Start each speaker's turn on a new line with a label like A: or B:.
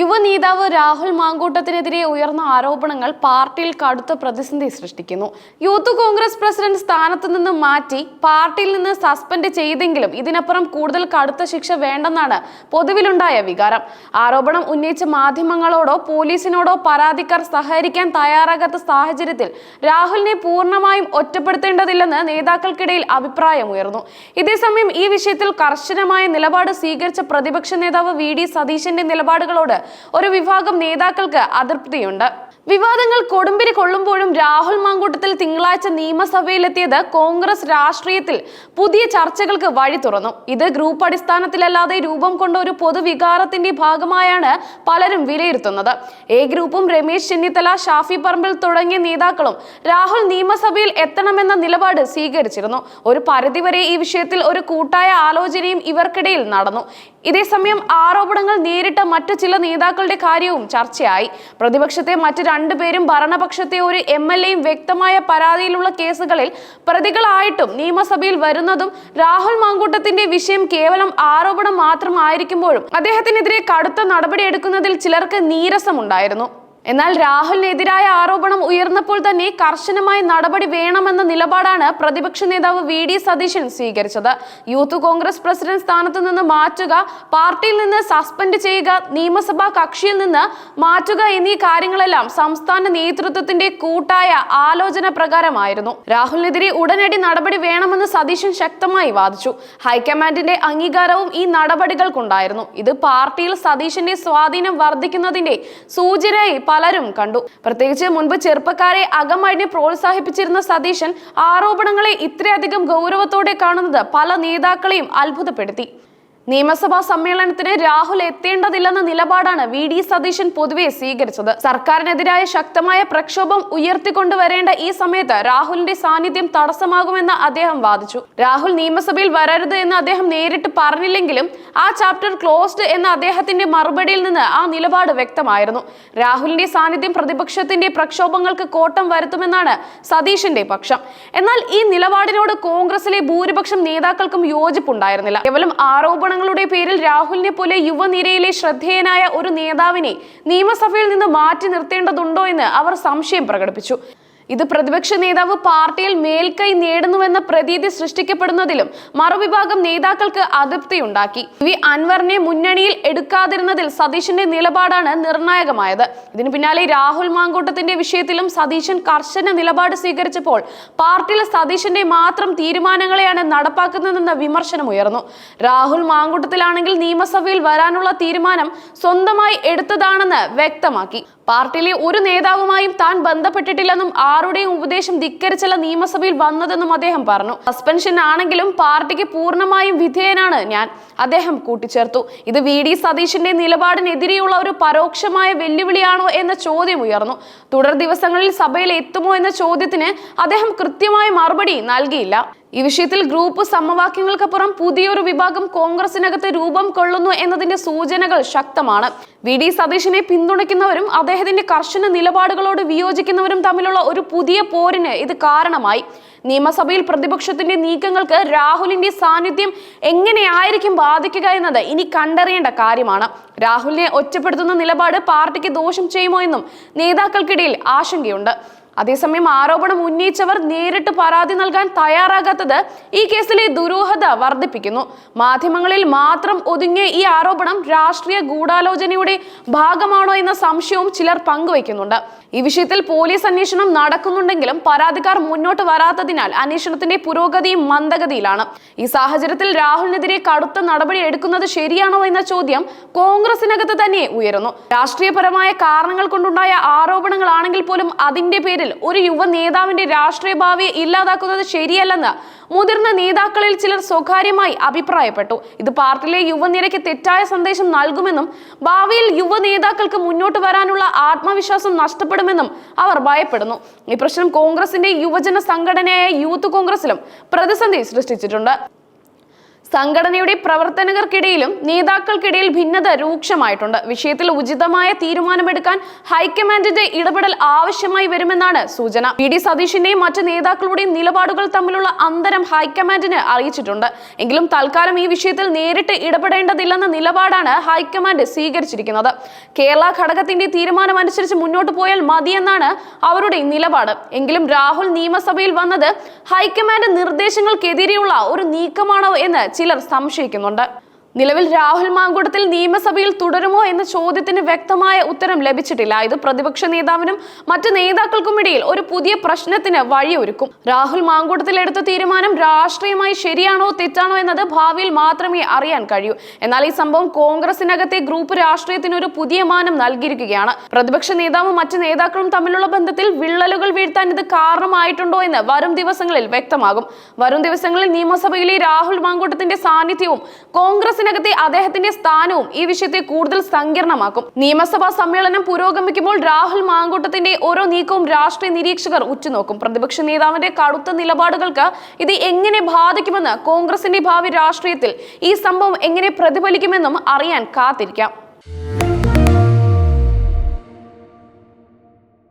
A: യുവനേതാവ് രാഹുൽ മാങ്കൂട്ടത്തിനെതിരെ ഉയർന്ന ആരോപണങ്ങൾ പാർട്ടിയിൽ കടുത്ത പ്രതിസന്ധി സൃഷ്ടിക്കുന്നു. യൂത്ത് കോൺഗ്രസ് പ്രസിഡന്റ് സ്ഥാനത്ത് നിന്ന് മാറ്റി പാർട്ടിയിൽ നിന്ന് സസ്പെൻഡ് ചെയ്തെങ്കിലും ഇതിനപ്പുറം കൂടുതൽ കടുത്ത ശിക്ഷ വേണ്ടെന്നാണ് പൊതുവിലുണ്ടായ വികാരം. ആരോപണം ഉന്നയിച്ച മാധ്യമങ്ങളോടോ പോലീസിനോടോ പരാതിക്കാർ സഹകരിക്കാൻ തയ്യാറാകാത്ത സാഹചര്യത്തിൽ രാഹുലിനെ പൂർണമായും ഒറ്റപ്പെടുത്തേണ്ടതില്ലെന്ന് നേതാക്കൾക്കിടയിൽ അഭിപ്രായമുയർന്നു. ഇതേസമയം ഈ വിഷയത്തിൽ കർശനമായ നിലപാട് സ്വീകരിച്ച പ്രതിപക്ഷ നേതാവ് വി ഡി സതീശന്റെ നിലപാടുകളോട് ഒരു വിഭാഗം നേതാക്കൾക്ക് അതൃപ്തിയുണ്ട്. വിവാദങ്ങൾ കൊടുമ്പിരി കൊള്ളുമ്പോഴും രാഹുൽ മാങ്കൂട്ടത്തിൽ തിങ്കളാഴ്ച നിയമസഭയിലെത്തിയത് കോൺഗ്രസ് രാഷ്ട്രീയത്തിൽ പുതിയ ചർച്ചകൾക്ക് വഴി തുറന്നു. ഇത് ഗ്രൂപ്പ് അടിസ്ഥാനത്തിലല്ലാതെ രൂപം കൊണ്ട ഒരു പൊതുവികാരത്തിന്റെ ഭാഗമായാണ് പലരും വിലയിരുത്തുന്നത്. എ ഗ്രൂപ്പും രമേശ് ചെന്നിത്തല ഷാഫി പറമ്പിൽ തുടങ്ങിയ നേതാക്കളും രാഹുൽ നിയമസഭയിൽ എത്തണമെന്ന നിലപാട് സ്വീകരിച്ചിരുന്നു. ഒരു പരിധിവരെ ഈ വിഷയത്തിൽ ഒരു കൂട്ടായ ആലോചനയും ഇവർക്കിടയിൽ നടന്നു. ഇതേസമയം ആരോപണങ്ങൾ നേരിട്ട മറ്റു ചില നേതാക്കളുടെ കാര്യവും ചർച്ചയായി. പ്രതിപക്ഷത്തെ മറ്റ് രണ്ടുപേരും ഭരണപക്ഷത്തെ ഒരു എം എൽ എയും വ്യക്തമായ പരാതിയിലുള്ള കേസുകളിൽ പ്രതികളായിട്ടും നിയമസഭയിൽ വരുന്നതും രാഹുൽ മാങ്കൂട്ടത്തിന്റെ വിഷയം കേവലം ആരോപണം മാത്രമായിരിക്കുമ്പോഴും അദ്ദേഹത്തിനെതിരെ കടുത്ത നടപടിയെടുക്കുന്നതിൽ ചിലർക്ക് നീരസമുണ്ടായിരുന്നു. എന്നാൽ രാഹുലിനെതിരായ ആരോപണം ഉയർന്നപ്പോൾ തന്നെ കർശനമായ നടപടി വേണമെന്ന നിലപാടാണ് പ്രതിപക്ഷ നേതാവ് വി ഡി സതീശൻ സ്വീകരിച്ചത്. യൂത്ത് കോൺഗ്രസ് പ്രസിഡന്റ് സ്ഥാനത്ത് നിന്ന് മാറ്റുക പാർട്ടിയിൽ നിന്ന് സസ്പെൻഡ് ചെയ്യുക നിയമസഭാ കക്ഷിയിൽ നിന്ന് മാറ്റുക എന്നീ കാര്യങ്ങളെല്ലാം സംസ്ഥാന നേതൃത്വത്തിന്റെ കൂട്ടായ ആലോചന പ്രകാരമായിരുന്നു. രാഹുലിനെതിരെ ഉടനടി നടപടി വേണമെന്ന് സതീശൻ ശക്തമായി വാദിച്ചു. ഹൈക്കമാൻഡിന്റെ അംഗീകാരവും ഈ നടപടികൾക്കുണ്ടായിരുന്നു. ഇത് പാർട്ടിയിൽ സതീശന്റെ സ്വാധീനം വർദ്ധിക്കുന്നതിന്റെ സൂചനയായി പലരും കണ്ടു. പ്രത്യേകിച്ച് മുൻപ് ചെറുപ്പക്കാരെ അകമഴിഞ്ഞ് പ്രോത്സാഹിപ്പിച്ചിരുന്ന സതീശൻ ആരോപണങ്ങളെ ഇത്രയധികം ഗൗരവത്തോടെ കാണുന്നത് പല നേതാക്കളെയും അത്ഭുതപ്പെടുത്തി. നിയമസഭാ സമ്മേളനത്തിന് രാഹുൽ എത്തേണ്ടതില്ലെന്ന നിലപാടാണ് വി ഡി സതീശൻ പൊതുവെ സ്വീകരിച്ചത്. സർക്കാരിനെതിരായ ശക്തമായ പ്രക്ഷോഭം ഉയർത്തിക്കൊണ്ടുവരേണ്ട ഈ സമയത്ത് രാഹുലിന്റെ സാന്നിധ്യം തടസ്സമാകുമെന്ന് അദ്ദേഹം വാദിച്ചു. രാഹുൽ നിയമസഭയിൽ വരരുത് എന്ന് അദ്ദേഹം നേരിട്ട് പറഞ്ഞില്ലെങ്കിലും ആ ചാപ്റ്റർ ക്ലോസ്ഡ് എന്ന അദ്ദേഹത്തിന്റെ മറുപടിയിൽ നിന്ന് ആ നിലപാട് വ്യക്തമായിരുന്നു. രാഹുലിന്റെ സാന്നിധ്യം പ്രതിപക്ഷത്തിന്റെ പ്രക്ഷോഭങ്ങൾക്ക് കോട്ടം വരുത്തുമെന്നാണ് സതീശന്റെ പക്ഷം. എന്നാൽ ഈ നിലപാടിനോട് കോൺഗ്രസിലെ ഭൂരിപക്ഷം നേതാക്കൾക്കും യോജിപ്പുണ്ടായിരുന്നില്ല. കേവലം ആരോപണങ്ങളുടെ പേരിൽ രാഹുലിനെ പോലെ യുവനിരയിലെ ശ്രദ്ധേയനായ ഒരു നേതാവിനെ നിയമസഭയിൽ നിന്ന് മാറ്റി നിർത്തേണ്ടതുണ്ടോ എന്ന് അവർ സംശയം പ്രകടിപ്പിച്ചു. ഇത് പ്രതിപക്ഷ നേതാവ് പാർട്ടിയിൽ മേൽക്കൈ നേടുന്നുവെന്ന പ്രതീതി സൃഷ്ടിക്കപ്പെടുന്നതിലും മറുവിഭാഗം നേതാക്കൾക്ക് അതൃപ്തിയുണ്ടാക്കി വി. അൻവറിനെ മുന്നണിയിൽ എടുക്കാതിരുന്നതിൽ സതീശന്റെ നിലപാടാണ് നിർണായകമായത്. ഇതിനു പിന്നാലെ രാഹുൽ മാങ്കൂട്ടത്തിന്റെ വിഷയത്തിലും സതീശൻ കർശന നിലപാട് സ്വീകരിച്ചപ്പോൾ പാർട്ടിയിൽ സതീശന്റെ മാത്രം തീരുമാനങ്ങളെയാണ് നടപ്പാക്കുന്നതെന്ന വിമർശനം ഉയർന്നു. രാഹുൽ മാങ്കൂട്ടത്തിലാണെങ്കിൽ നിയമസഭയിൽ വരാനുള്ള തീരുമാനം സ്വന്തമായി എടുത്തതാണെന്ന് വ്യക്തമാക്കി. പാർട്ടിയിലെ ഒരു നേതാവുമായും താൻ ബന്ധപ്പെട്ടിട്ടില്ലെന്നും ആരുടെയും ഉപദേശം ധിക്കരിച്ചല്ല നിയമസഭയിൽ വന്നതെന്നും അദ്ദേഹം പറഞ്ഞു. സസ്പെൻഷൻ ആണെങ്കിലും പാർട്ടിക്ക് പൂർണമായും വിധേയനാണ് ഞാൻ അദ്ദേഹം കൂട്ടിച്ചേർത്തു. ഇത് വി. ഡി. സതീശന്റെ നിലപാടിനെതിരെയുള്ള ഒരു പരോക്ഷമായ വെല്ലുവിളിയാണോ എന്ന ചോദ്യം ഉയർന്നു. തുടർ ദിവസങ്ങളിൽ സഭയിൽ എത്തുമോ എന്ന ചോദ്യത്തിന് അദ്ദേഹം കൃത്യമായ മറുപടി നൽകിയില്ല. ഈ വിഷയത്തിൽ ഗ്രൂപ്പ് സമവാക്യങ്ങൾക്കപ്പുറം പുതിയൊരു വിഭാഗം കോൺഗ്രസിനകത്ത് രൂപം കൊള്ളുന്നു എന്നതിന്റെ സൂചനകൾ ശക്തമാണ്. വി. ഡി. സതീശനെ പിന്തുണയ്ക്കുന്നവരും അദ്ദേഹത്തിന്റെ കർശന നിലപാടുകളോട് വിയോജിക്കുന്നവരും തമ്മിലുള്ള ഒരു പുതിയ പോരിന് ഇത് കാരണമായി. നിയമസഭയിൽ പ്രതിപക്ഷത്തിന്റെ നീക്കങ്ങൾക്ക് രാഹുലിന്റെ സാന്നിധ്യം എങ്ങനെയായിരിക്കും ബാധിക്കുക എന്നത് ഇനി കണ്ടറിയേണ്ട കാര്യമാണ്. രാഹുലിനെ ഒറ്റപ്പെടുത്തുന്ന നിലപാട് പാർട്ടിക്ക് ദോഷം ചെയ്യുമോ എന്നും നേതാക്കൾക്കിടയിൽ ആശങ്കയുണ്ട്. അതേസമയം ആരോപണം ഉന്നയിച്ചവർ നേരിട്ട് പരാതി നൽകാൻ തയ്യാറാകാത്തത് ഈ കേസിലെ ദുരൂഹത വർദ്ധിപ്പിക്കുന്നു. മാധ്യമങ്ങളിൽ മാത്രം ഒതുങ്ങിയ ഈ ആരോപണം രാഷ്ട്രീയ ഗൂഢാലോചനയുടെ ഭാഗമാണോ എന്ന സംശയവും ചിലർ പങ്കുവയ്ക്കുന്നുണ്ട്. ഈ വിഷയത്തിൽ പോലീസ് അന്വേഷണം നടക്കുന്നുണ്ടെങ്കിലും പരാതിക്കാർ മുന്നോട്ട് വരാത്തതിനാൽ അന്വേഷണത്തിന്റെ പുരോഗതിയും മന്ദഗതിയിലാണ്. ഈ സാഹചര്യത്തിൽ രാഹുലിനെതിരെ കടുത്ത നടപടി എടുക്കുന്നത് ശരിയാണോ എന്ന ചോദ്യം കോൺഗ്രസിനകത്ത് തന്നെ ഉയരുന്നു. രാഷ്ട്രീയപരമായ കാരണങ്ങൾ കൊണ്ടുണ്ടായ ആരോപണങ്ങളാണെങ്കിൽ പോലും അതിന്റെ പേരിൽ ഒരു യുവ നേതാവിന്റെ രാഷ്ട്രീയ ഭാവിയെ ഇല്ലാതാക്കുന്നത് ശരിയല്ലെന്ന് മുതിർന്ന നേതാക്കളിൽ ചിലർ സ്വകാര്യമായി അഭിപ്രായപ്പെട്ടു. ഇത് പാർട്ടിയിലെ യുവനിരയ്ക്ക് തെറ്റായ സന്ദേശം നൽകുമെന്നും ഭാവിയിൽ യുവ നേതാക്കൾക്ക് മുന്നോട്ട് വരാനുള്ള ആത്മവിശ്വാസം നഷ്ടപ്പെടുമെന്നും അവർ ഭയപ്പെടുന്നു. ഈ പ്രശ്നം കോൺഗ്രസിന്റെ യുവജന സംഘടനയായ യൂത്ത് കോൺഗ്രസിലും പ്രതിസന്ധി സൃഷ്ടിച്ചിട്ടുണ്ട്. സംഘടനയുടെ പ്രവർത്തനകർക്കിടയിലും നേതാക്കൾക്കിടയിൽ ഭിന്നത രൂക്ഷമായിട്ടുണ്ട്. വിഷയത്തിൽ ഉചിതമായ തീരുമാനമെടുക്കാൻ ഹൈക്കമാൻഡിന്റെ ഇടപെടൽ ആവശ്യമായി വരുമെന്നാണ് സൂചന. വി ഡി സതീഷിന്റെയും മറ്റ് നേതാക്കളുടെയും നിലപാടുകൾ തമ്മിലുള്ള അന്തരം ഹൈക്കമാൻഡിന് അറിയിച്ചിട്ടുണ്ട്. എങ്കിലും തൽക്കാലം ഈ വിഷയത്തിൽ നേരിട്ട് ഇടപെടേണ്ടതില്ലെന്ന നിലപാടാണ് ഹൈക്കമാൻഡ് സ്വീകരിച്ചിരിക്കുന്നത്. കേരള ഘടകത്തിന്റെ തീരുമാനം അനുസരിച്ച് മുന്നോട്ട് പോയാൽ മതിയെന്നാണ് അവരുടെ നിലപാട്. എങ്കിലും രാഹുൽ നിയമസഭയിൽ വന്നത് ഹൈക്കമാൻഡ് നിർദ്ദേശങ്ങൾക്കെതിരെയുള്ള ഒരു നീക്കമാണോ എന്ന് ചിലർ സംശയിക്കുന്നുണ്ട് നിലവിൽ രാഹുൽ മാങ്കൂട്ടത്തിൽ നിയമസഭയിൽ തുടരുമോ എന്ന ചോദ്യത്തിന് വ്യക്തമായ ഉത്തരം ലഭിച്ചിട്ടില്ല. ഇത് പ്രതിപക്ഷ നേതാവിനും മറ്റ് നേതാക്കൾക്കും ഇടയിൽ ഒരു പുതിയ പ്രശ്നത്തിന് വഴിയൊരുക്കും. രാഹുൽ മാങ്കൂട്ടത്തിൽ എടുത്ത തീരുമാനം രാഷ്ട്രീയമായി ശരിയാണോ തെറ്റാണോ എന്നത് ഭാവിയിൽ മാത്രമേ അറിയാൻ കഴിയൂ. എന്നാൽ ഈ സംഭവം കോൺഗ്രസിനകത്തെ ഗ്രൂപ്പ് രാഷ്ട്രീയത്തിന് ഒരു പുതിയ മാനം നൽകിയിരിക്കുകയാണ്. പ്രതിപക്ഷ നേതാവും മറ്റ് നേതാക്കളും തമ്മിലുള്ള ബന്ധത്തിൽ വിള്ളലുകൾ വീഴ്ത്താൻ ഇത് കാരണമായിട്ടുണ്ടോ എന്ന് വരും ദിവസങ്ങളിൽ വ്യക്തമാകും. വരും ദിവസങ്ങളിൽ നിയമസഭയിലെ രാഹുൽ മാങ്കൂട്ടത്തിന്റെ സാന്നിധ്യവും കോൺഗ്രസിനകത്തെ അദ്ദേഹത്തിന്റെ സ്ഥാനവും ഈ വിഷയത്തെ കൂടുതൽ സങ്കീർണമാക്കും. നിയമസഭാ സമ്മേളനം പുരോഗമിക്കുമ്പോൾ രാഹുൽ മാങ്കൂട്ടത്തിന്റെ ഓരോ നീക്കവും രാഷ്ട്രീയ നിരീക്ഷകർ ഉറ്റുനോക്കും. പ്രതിപക്ഷ നേതാവിന്റെ കടുത്ത നിലപാടുകൾക്ക് ഇത് എങ്ങനെ ബാധിക്കുമെന്ന് കോൺഗ്രസിന്റെ ഭാവി രാഷ്ട്രീയത്തിൽ ഈ സംഭവം എങ്ങനെ പ്രതിഫലിക്കുമെന്നും അറിയാൻ കാത്തിരിക്കാം.